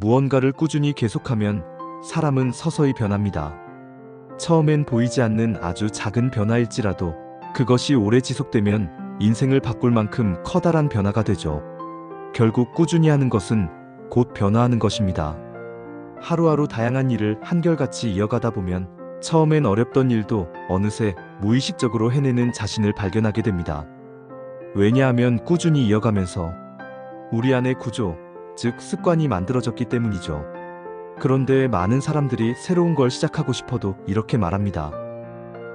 무언가를 꾸준히 계속하면 사람은 서서히 변합니다. 처음엔 보이지 않는 아주 작은 변화일지라도 그것이 오래 지속되면 인생을 바꿀 만큼 커다란 변화가 되죠. 결국 꾸준히 하는 것은 곧 변화하는 것입니다. 하루하루 다양한 일을 한결같이 이어가다 보면 처음엔 어렵던 일도 어느새 무의식적으로 해내는 자신을 발견하게 됩니다. 왜냐하면 꾸준히 이어가면서 우리 안의 구조, 즉 습관이 만들어졌기 때문이죠. 그런데 많은 사람들이 새로운 걸 시작하고 싶어도 이렇게 말합니다.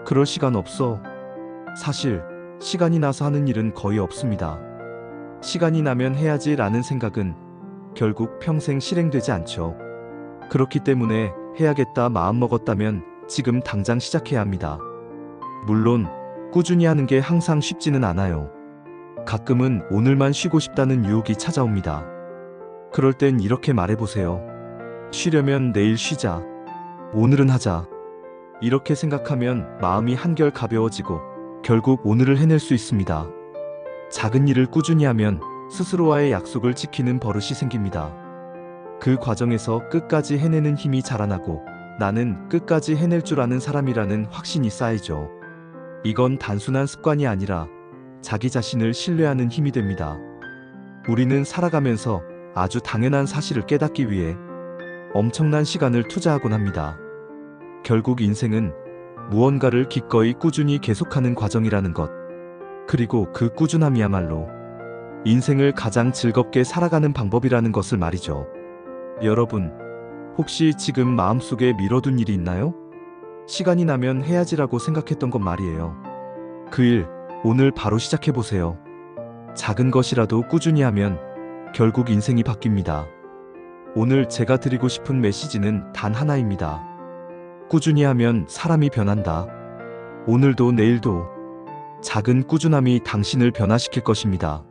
그럴 시간 없어. 사실, 시간이 나서 하는 일은 거의 없습니다. 시간이 나면 해야지 라는 생각은 결국 평생 실행되지 않죠. 그렇기 때문에 해야겠다 마음먹었다면 지금 당장 시작해야 합니다. 물론, 꾸준히 하는 게 항상 쉽지는 않아요. 가끔은 오늘만 쉬고 싶다는 유혹이 찾아옵니다. 그럴 땐 이렇게 말해보세요. 쉬려면 내일 쉬자. 오늘은 하자. 이렇게 생각하면 마음이 한결 가벼워지고 결국 오늘을 해낼 수 있습니다. 작은 일을 꾸준히 하면 스스로와의 약속을 지키는 버릇이 생깁니다. 그 과정에서 끝까지 해내는 힘이 자라나고 나는 끝까지 해낼 줄 아는 사람이라는 확신이 쌓이죠. 이건 단순한 습관이 아니라 자기 자신을 신뢰하는 힘이 됩니다. 우리는 살아가면서 아주 당연한 사실을 깨닫기 위해 엄청난 시간을 투자하곤 합니다. 결국 인생은 무언가를 기꺼이 꾸준히 계속하는 과정이라는 것. 그리고 그 꾸준함이야말로 인생을 가장 즐겁게 살아가는 방법이라는 것을 말이죠. 여러분, 혹시 지금 마음속에 미뤄둔 일이 있나요? 시간이 나면 해야지라고 생각했던 것 말이에요. 그 일, 오늘 바로 시작해보세요. 작은 것이라도 꾸준히 하면 결국 인생이 바뀝니다. 오늘 제가 드리고 싶은 메시지는 단 하나입니다. 꾸준히 하면 사람이 변한다. 오늘도 내일도 작은 꾸준함이 당신을 변화시킬 것입니다.